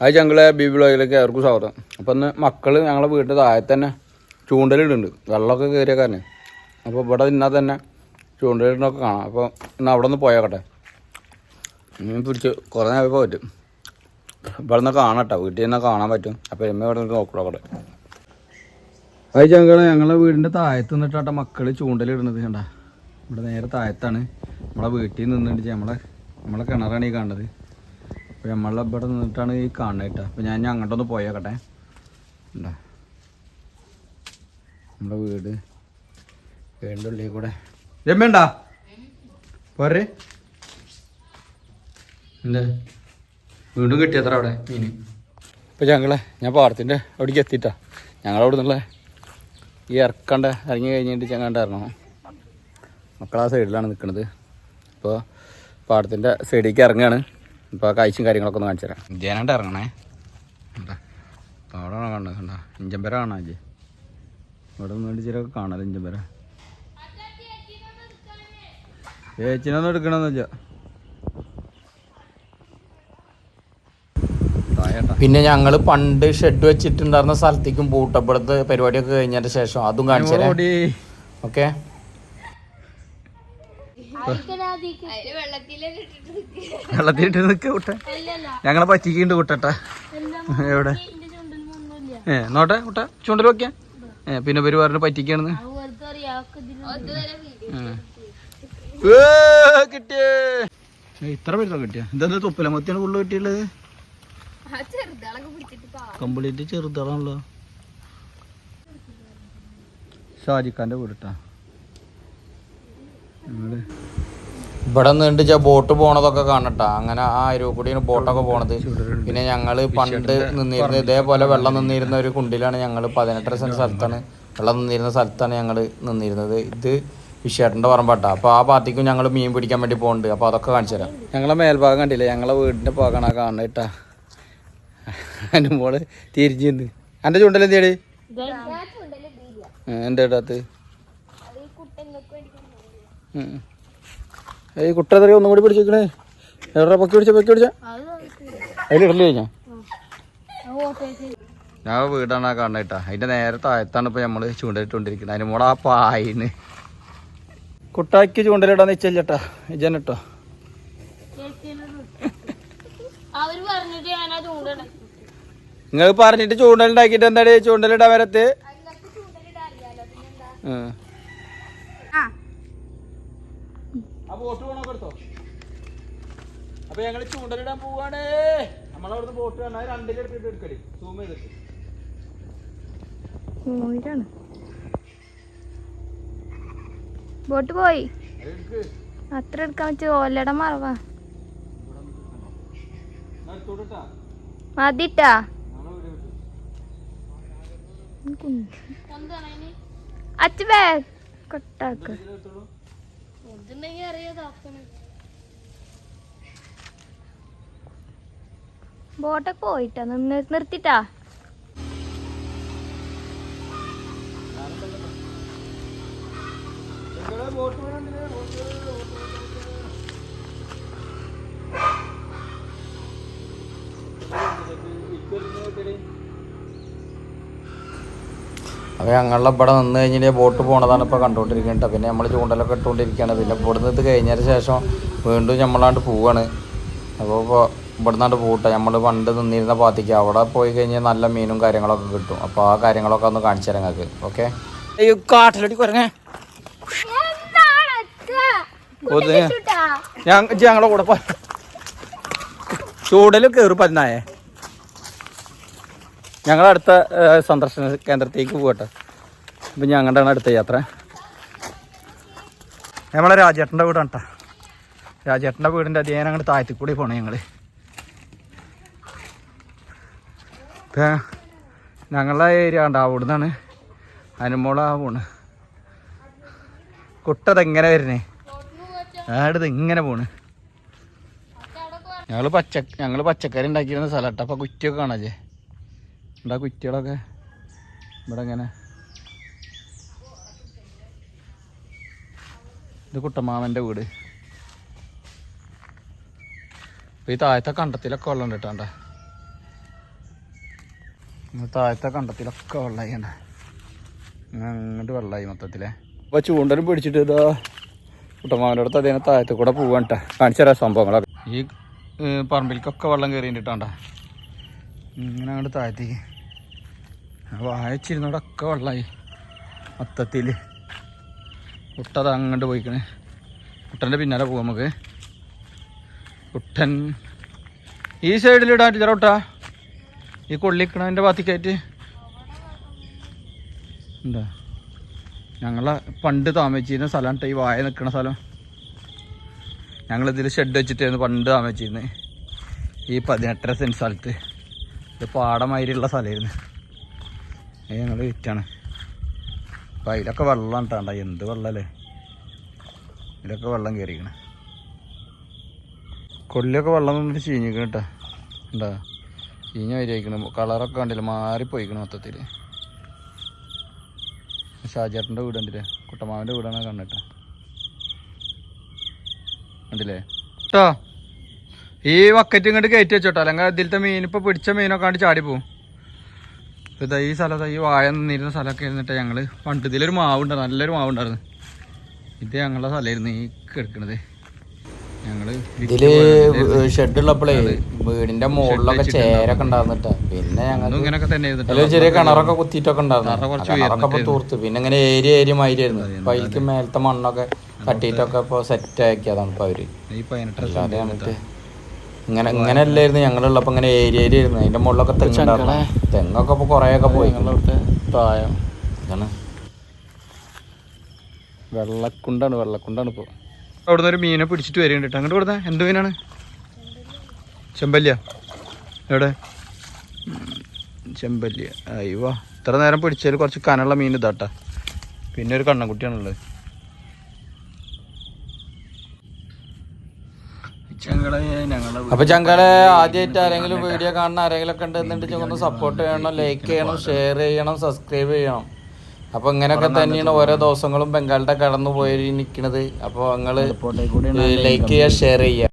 അത് ഞങ്ങളെ ബി ബ്ലോഗിലേക്ക് അവർക്ക് സ്വാഗതം. അപ്പം ഇന്ന് മക്കൾ ഞങ്ങളെ വീട്ടിൽ താഴെ തന്നെ ചൂണ്ടലിടുന്നുണ്ട്. വെള്ളമൊക്കെ കയറിയ കാരണം. അപ്പോൾ ഇവിടെ നിന്നാൽ തന്നെ ചൂണ്ടലിടുന്നൊക്കെ കാണാം. അപ്പോൾ ഇന്ന് അവിടെ നിന്ന് പോയാക്കട്ടെ. മീൻ പിടിച്ച് കുറേ നേരമൊക്കെ പറ്റും ഇവിടെ നിന്ന് കാണാം വീട്ടിൽ നിന്ന് കാണാൻ പറ്റും. അപ്പോൾ എമ്മ ഇവിടെ നിന്ന് നോക്കണോക്കട്ടെ. അത് ഞങ്ങൾ ഞങ്ങളെ വീടിന്റെ താഴത്ത് നിന്നിട്ടാട്ടെ മക്കൾ ചൂണ്ടലിടുന്നത് കണ്ട. ഇവിടെ നേരെ താഴത്താണ്. നമ്മളെ വീട്ടിൽ നിന്നിട്ട് നമ്മളെ നമ്മളെ കിണറാണ് ഈ കാണുന്നത്. അപ്പോൾ നമ്മളെ ഇവിടെ നിന്നിട്ടാണ് ഈ കാണുന്നത് കേട്ടോ. അപ്പോൾ ഞാൻ അങ്ങോട്ടൊന്ന് പോയേക്കട്ടെ. എന്താ നമ്മുടെ വീട്. വീടിന്റെ ഉള്ളിൽ കൂടെ. രമ്യണ്ടാ പോരെ. എന്താ? വീണ്ടും കിട്ടിയത്ര അവിടെ? മീൻ ഇപ്പോൾ ഞങ്ങളെ ഞാൻ പാടത്തിന്റെ അവിടേക്ക് എത്തിയിട്ടാ. ഞങ്ങളവിടെ നിന്നുള്ള ഈ ഇറക്കണ്ട ഇറങ്ങി കഴിഞ്ഞിട്ട് ഞങ്ങണ്ടായിരുന്നു മക്കൾ ആ സൈഡിലാണ് നിൽക്കുന്നത് ഇപ്പോൾ പാടത്തിന്റെ സൈഡിലേക്ക് ഇറങ്ങുകയാണ് ഇപ്പോൾ കാഴ്ചയും കാര്യങ്ങളൊക്കെ ഒന്ന് കാണിച്ചു തരാം ജനണ്ട ഇറങ്ങണേ അവിടെ കാണുന്നത് കണ്ട? ഇഞ്ചമ്പര കാണാം അജി ഇവിടെ നിന്ന് ചിലൊക്കെ കാണാലോ ഇഞ്ചമ്പര ചേച്ചിനൊന്നും എടുക്കണമെന്ന് വെച്ചാ. പിന്നെ ഞങ്ങൾ പണ്ട് ഷെഡ് വെച്ചിട്ടുണ്ടായിരുന്ന സ്ഥലത്തേക്കും പൂട്ടപ്പെടുത്ത് പരിപാടിയൊക്കെ കഴിഞ്ഞതിന് ശേഷം അതും കാണിച്ചു ഓക്കെ? വെള്ളത്തിലിട്ട് നിൽക്കുക കുട്ട ഞങ്ങളെ പറ്റിക്കുണ്ട് കുട്ടട്ട എവിടെ? ഏ നോട്ടെ കുട്ട ചൂണ്ടൽ വെക്കാം ഏ പിന്നെ പേര് പറഞ്ഞു പറ്റിക്കാണെന്ന് കിട്ടിയേ. ഇത്ര പേരുന്നോ കിട്ടിയ? ഇതെന്താ തൊപ്പില മത്തിയാണ് ഫുള്ള് കിട്ടിയുള്ളത് കംപ്ലീറ്റ് ചെറുതാണല്ലോ. ഷാജിഖാന്റെ വീടിട്ടാ ഞങ്ങൾ ഇവിടെ നിന്നിട്ട് ബോട്ട് പോണതൊക്കെ കാണട്ടാ. അങ്ങനെ ആ അരുവ് കൂടിയാണ് ബോട്ടൊക്കെ പോണത്. പിന്നെ ഞങ്ങൾ പണ്ട് നിന്നിരുന്ന ഇതേപോലെ വെള്ളം നിന്നിരുന്ന ഒരു കുണ്ടിലാണ് ഞങ്ങൾ പതിനെട്ടര സെന്റ് സ്ഥലത്താണ്. വെള്ളം നിന്നിരുന്ന സ്ഥലത്താണ് ഞങ്ങൾ നിന്നിരുന്നത്. ഇത് വിഷേട്ടന്റെ പറമ്പാട്ടാ. അപ്പോൾ ആ പാർട്ടിക്കും ഞങ്ങൾ മീൻ പിടിക്കാൻ വേണ്ടി പോകുന്നുണ്ട് അപ്പോൾ അതൊക്കെ കാണിച്ചു തരാം. ഞങ്ങളെ മേൽഭാഗം കണ്ടില്ലേ? ഞങ്ങളെ വീടിന്റെ ഭാഗമാണ് കാണുന്നത് കേട്ടാ. എന്റെ മോൾ തിരിഞ്ഞു നിന്ന് എന്റെ ചൂണ്ടൽ എന്തിയടി എന്റെ ഇടത്ത് ഈ കുട്ടത്തറി ഒന്നും കൂടി പിടിച്ചേക്കണേ. എവിടെ പൊക്കി പിടിച്ച പൊക്കി പിടിച്ച? അതിൽ ഇടൽ കഴിഞ്ഞാ? ഞാൻ വീടാണ് ആ കാണുന്നത് കേട്ടാ അതിന്റെ നേരെ താഴത്താണ് ഇപ്പൊ നമ്മൾ ചൂണ്ടലിട്ടോണ്ടിരിക്കുന്നത് അതിന് മോളെ ആ പായിന്ന് കുട്ടാക്കി ചൂണ്ടലിടാന്ന് വെച്ചല്ലേട്ടാ ഇജനട്ടോ നിങ്ങൾ പറഞ്ഞിട്ട് ചൂണ്ടലുണ്ടാക്കിട്ട് എന്താ ചൂണ്ടലിടാൻ വരത്ത്? ചൂണ്ടലുണ്ടാക്കിയിട്ട് ചൂണ്ടലിടാൻ വരത്ത് ഉം. അപ്പൊ ഞങ്ങൾ ചൂണ്ടലിടാൻ പോവാണ്. നമ്മളവിടുന്ന് ബോട്ട് കാണാൻ രണ്ടിലെടുത്തിട്ട് എടുക്കൽ. സൂം ചെയ്തിട്ട്. ബോട്ട് പോയി? അത്ര എടുക്കാൻ വെച്ച് ഓലട മറവാ. എടുത്തോട്ടാ മതിട്ടാ. അച്ഛ ബാഗ് കൊട്ടാക്ക് ബോട്ടൊക്കെ പോയിട്ടാ? നിന്ന് നിർത്തിട്ടാ? അപ്പോൾ ഞങ്ങളുടെ ഇവിടെ നിന്ന് കഴിഞ്ഞാൽ ബോട്ട് പോണതാണ് ഇപ്പോൾ കണ്ടുകൊണ്ടിരിക്കുന്നത് പിന്നെ നമ്മൾ ചൂണ്ടലൊക്കെ ഇട്ടുകൊണ്ടിരിക്കുകയാണ് പിന്നെ ഇവിടുന്ന് ഇത് കഴിഞ്ഞതിന് ശേഷം വീണ്ടും നമ്മളാണ്ട് പോവാണ്. അപ്പോൾ ഇപ്പോൾ ഇവിടുന്നാണ്ട് പോട്ടെ. നമ്മൾ പണ്ട് നിന്നിരുന്ന പാത്തിക്ക് അവിടെ പോയി കഴിഞ്ഞാൽ നല്ല മീനും കാര്യങ്ങളൊക്കെ കിട്ടും. അപ്പോൾ ആ കാര്യങ്ങളൊക്കെ ഒന്ന് കാണിച്ചു തരാം ഞങ്ങൾക്ക് ഓക്കെ? ഞങ്ങളുടെ കാട്ടിലടി കൂടെ പോ ചൂടൽ കയറി പതിനായേ. ഞങ്ങൾ അടുത്ത സന്ദർശന കേന്ദ്രത്തേക്ക് പോകട്ടെ. അപ്പം ഞങ്ങളുടെ അടുത്ത യാത്ര. നമ്മളെ രാജേട്ടന്റെ വീടാണ് കേട്ടോ രാജേട്ടന്റെ വീടിന്റെ അധികം അങ്ങോട്ട് താഴത്തിൽ കൂടി പോണേ ഞങ്ങൾ ഇപ്പം ഞങ്ങളുടെ ഏരിയ ഉണ്ട് അവിടെ നിന്നാണ് അനുമോളാ പോണ്. കുട്ടതെങ്ങനെ വരുന്നേ ആടത് ഇങ്ങനെ പോണ്. ഞങ്ങൾ പച്ച ഞങ്ങൾ പച്ചക്കറി ഉണ്ടാക്കിയിരുന്ന സ്ഥലം കേട്ടോ അപ്പൊ കുറ്റിയൊക്കെ കാണാജേ ഉണ്ടാ കുറ്റികളൊക്കെ ഇവിടെ ഇങ്ങനെ. ഇത് കുട്ടമാമന്റെ വീട്. ഈ താഴത്തെ കണ്ടത്തിലൊക്കെ വെള്ളം കിട്ടാണ്ട താഴത്തെ കണ്ടത്തിലൊക്കെ വെള്ളമായി കണ്ട അങ്ങോട്ട് വെള്ളമായി മൊത്തത്തിലെ. അപ്പോൾ ചൂണ്ടലും പിടിച്ചിട്ട് ഇതാ കുട്ടമാമന്റെ അടുത്ത് അതിനെ താഴത്ത് കൂടെ പോവാണ്ട കാണിച്ചു സംഭവങ്ങളൊക്കെ. ഈ പറമ്പിലേക്കൊക്കെ വെള്ളം കയറിയിട്ടാണ്ട ഇങ്ങനെ അങ്ങോട്ട് താഴത്തേക്ക്. വായച്ചിരുന്നോടൊക്കെ വെള്ളമായി മൊത്തത്തിൽ കുട്ടത് അങ്ങോട്ട് പോയിക്കണേ. കുട്ടന്റെ പിന്നാലെ പോവാം നമുക്ക്. കുട്ടൻ. ഈ സൈഡിലിടാൻ ചെറോട്ടാ ഈ കൊള്ളിക്കണതിന്റെ ഭാഗത്തേക്കായിട്ട് എന്താ? ഞങ്ങളെ പണ്ട് താമസിച്ചിരുന്ന സ്ഥലം ഈ വായ നിൽക്കുന്ന സ്ഥലം. ഞങ്ങളിതിൽ ഷെഡ് വെച്ചിട്ടായിരുന്നു പണ്ട് താമസിച്ചിരുന്നത്. ഈ പതിനെട്ടര സെന്റ് സ്ഥലത്ത്. ഇത് പാടമാതിരിയുള്ള സ്ഥലമായിരുന്നു. അത് ഞങ്ങൾ വിറ്റാണ്. അപ്പം അതിലൊക്കെ വെള്ളം ഇട്ടാണ്ട എന്ത് വെള്ളമല്ലേ ഇതിലൊക്കെ വെള്ളം കയറിക്കണേ കൊള്ളിയൊക്കെ വെള്ളം നിന്നിട്ട് ചീഞ്ഞിക്കണം കേട്ടോ എന്താ? ചീഞ്ഞ വരിയായിരിക്കണം കളറൊക്കെ കണ്ടില്ല? മാറിപ്പോയിക്കണം മൊത്തത്തിൽ ഷാജേട്ടന്റെ വീട് കണ്ടില്ലേ? കുട്ടമാവന്റെ വീടാണ് കണ്ടിട്ട് കണ്ടില്ലേ? കേട്ടോ ഈ വക്കറ്റ് ഇങ്ങോട്ട് കയറ്റി വെച്ചോട്ടോ. അല്ലെങ്കിൽ ഇതിലത്തെ മീൻ ഇപ്പോൾ പിടിച്ച മീനൊക്കെ കണ്ട് ചാടിപ്പോവും ഇപ്പം ഇതാ ഈ സ്ഥലത്ത് ഈ വാഴ നിന്നിരുന്ന സ്ഥലമൊക്കെ ഇരുന്നിട്ട് ഞങ്ങൾ പണ്ട് ഇതിലൊരു മാവുണ്ട് നല്ലൊരു മാവുണ്ടായിരുന്നു. ഇത് ഞങ്ങളുടെ സ്ഥലമായിരുന്നു ഈ കിടക്കണത്. ഞങ്ങൾ ഇതിൽ ഷെഡുള്ളപ്പോഴേ വീടിന്റെ മുകളിലൊക്കെ ചേരൊക്കെ ഉണ്ടായിരുന്നിട്ട്. പിന്നെ ഞങ്ങൾ ചെറിയ കിണറൊക്കെ കുത്തിയിട്ടൊക്കെ ഉണ്ടായിരുന്നു. തൂർത്ത്. പിന്നെ ഇങ്ങനെ ഏരിയ ഏരിയ മാതിരിയായിരുന്നു. അപ്പൊ അതിലേക്ക് മേലത്തെ മണ്ണൊക്കെ തട്ടിയിട്ടൊക്കെ ഇപ്പൊ സെറ്റ് ആക്കിയതാണ് ഇപ്പൊ അവർ. അല്ലാതെ ഇങ്ങനെ ഇങ്ങനെ അല്ലായിരുന്നു ഞങ്ങളുള്ളപ്പോ ഇങ്ങനെ ഏരിയ ഏരിയ ആയിരുന്നു. അതിന്റെ മുകളിലൊക്കെ തെങ്ങുണ്ടായിരുന്നു. തെങ്ങൊക്കെ ഇപ്പൊ കൊറേയൊക്കെ പോയി. തായം. ഇതാണ്. വെള്ളക്കുണ്ടാണ് വെള്ളക്കുണ്ടാണ് ഇപ്പോൾ അവിടുന്ന് ഒരു മീനെ പിടിച്ചിട്ട് വരുന്നുണ്ട് കേട്ടോ. അങ്ങോട്ട് കൊടുത്താ. എന്ത് മീനാണ്? ചെമ്പല്ലിയ? എവിടെ? ചെമ്പല്ലിയ. അയ്യോ ഇത്ര നേരം പിടിച്ചതിൽ കുറച്ച് കനുള്ള മീൻ ഇതാട്ടാ. പിന്നെ ഒരു കണ്ണൻകുട്ടിയാണുള്ളത് ചെങ്കളെ ഞങ്ങളെ അപ്പൊ ചങ്കളെ ആദ്യമായിട്ട് ആരെങ്കിലും വീഡിയോ കാണുന്ന ആരെങ്കിലും ഒക്കെ ഉണ്ടെന്നുണ്ടെങ്കിൽ ഒന്ന് സപ്പോർട്ട് ചെയ്യണം ലൈക്ക് ചെയ്യണം ഷെയർ ചെയ്യണം സബ്സ്ക്രൈബ് ചെയ്യണം. അപ്പൊ ഇങ്ങനെയൊക്കെ തന്നെയാണ് ഓരോ ദിവസങ്ങളും ബംഗാളിന്റെ കടന്നു പോയി നിൽക്കുന്നത്. അപ്പൊ നിങ്ങൾ ലൈക്ക് ചെയ്യുക ഷെയർ ചെയ്യുക.